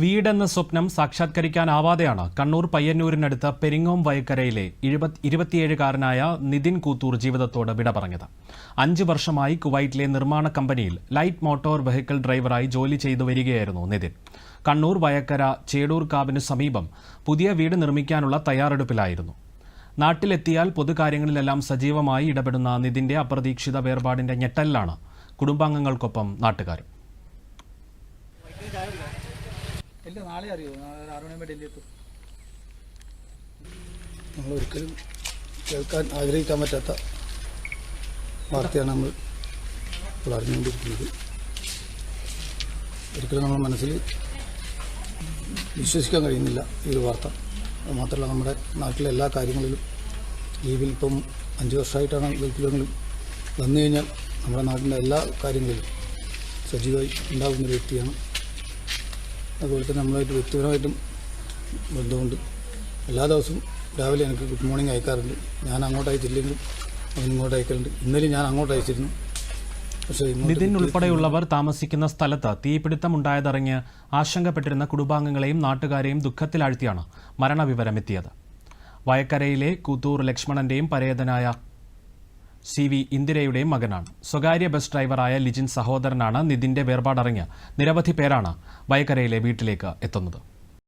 വീടെന്ന സ്വപ്നം സാക്ഷാത്കരിക്കാനാവാതെയാണ് കണ്ണൂർ പയ്യന്നൂരിനടുത്ത പെരിങ്ങോം വയക്കരയിലെ ഇരുപത് ഇരുപത്തിയേഴുകാരനായ നിതിൻ കൂത്തൂർ ജീവിതത്തോട് വിട പറഞ്ഞത്. അഞ്ച് വർഷമായി കുവൈറ്റിലെ നിർമ്മാണ കമ്പനിയിൽ ലൈറ്റ് മോട്ടോർ വെഹിക്കിൾ ഡ്രൈവറായി ജോലി ചെയ്തു വരികയായിരുന്നു നിതിൻ. കണ്ണൂർ വയക്കര ചേടൂർ കാവിന് സമീപം പുതിയ വീട് നിർമ്മിക്കാനുള്ള തയ്യാറെടുപ്പിലായിരുന്നു. നാട്ടിലെത്തിയാൽ പൊതുകാര്യങ്ങളിലെല്ലാം സജീവമായി ഇടപെടുന്ന നിതിന്റെ അപ്രതീക്ഷിത വേർപാടിന്റെ ഞെട്ടലിലാണ് കുടുംബാംഗങ്ങൾക്കൊപ്പം നാട്ടുകാരും. ഇല്ല നാളെ അറിയോ? നാളെ ഡൽഹി എത്തും നമ്മൾ ഒരിക്കലും കേൾക്കാൻ ആഗ്രഹിക്കാൻ പറ്റാത്ത വാർത്തയാണ് നമ്മൾ ഇപ്പോൾ അറിഞ്ഞുകൊണ്ടിരിക്കുന്നത്. ഒരിക്കലും നമ്മുടെ മനസ്സിൽ വിശ്വസിക്കാൻ കഴിയുന്നില്ല ഈ ഒരു വാർത്ത. മാത്രമല്ല നമ്മുടെ നാട്ടിലെ എല്ലാ കാര്യങ്ങളിലും ലീവിൽ ഇപ്പം അഞ്ച് വർഷമായിട്ടാണ് ഗൾഫിലെങ്കിലും വന്നു കഴിഞ്ഞാൽ നമ്മുടെ നാട്ടിലെ എല്ലാ കാര്യങ്ങളിലും സജീവമായി ഉണ്ടാകുന്നൊരു വ്യക്തിയാണ് അതുപോലെ തന്നെ നമ്മളായിട്ട് വ്യക്തിപരമായിട്ടും ബന്ധമുണ്ട്. എല്ലാ ദിവസവും രാവിലെ എനിക്ക് ഗുഡ് മോർണിംഗ് അയക്കാറുണ്ട്. ഞാൻ അങ്ങോട്ട് അയച്ചില്ലെങ്കിലും അവൻ ഇങ്ങോട്ട് അയക്കലുണ്ട്. ഇന്നലെ ഞാൻ അങ്ങോട്ട് അയച്ചിരുന്നു. നിതിൻ ഉൾപ്പെടെയുള്ളവർ താമസിക്കുന്ന സ്ഥലത്ത് തീപിടുത്തമുണ്ടായതറിഞ്ഞ് ആശങ്കപ്പെട്ടിരുന്ന കുടുംബാംഗങ്ങളെയും നാട്ടുകാരെയും ദുഃഖത്തിലാഴ്ത്തിയാണ് മരണവിവരമെത്തിയത്. വയക്കരയിലെ കൂത്തൂർ ലക്ഷ്മണന്റെയും പരേതനായ സി വി ഇന്ദിരയുടെയും മകനാണ്. സ്വകാര്യ ബസ് ഡ്രൈവറായ ലിജിൻ സഹോദരനാണ് നിതിന്റെ വേർപാടറിഞ്ഞ് നിരവധി പേരാണ് വയക്കരയിലെ വീട്ടിലേക്ക് എത്തുന്നത്.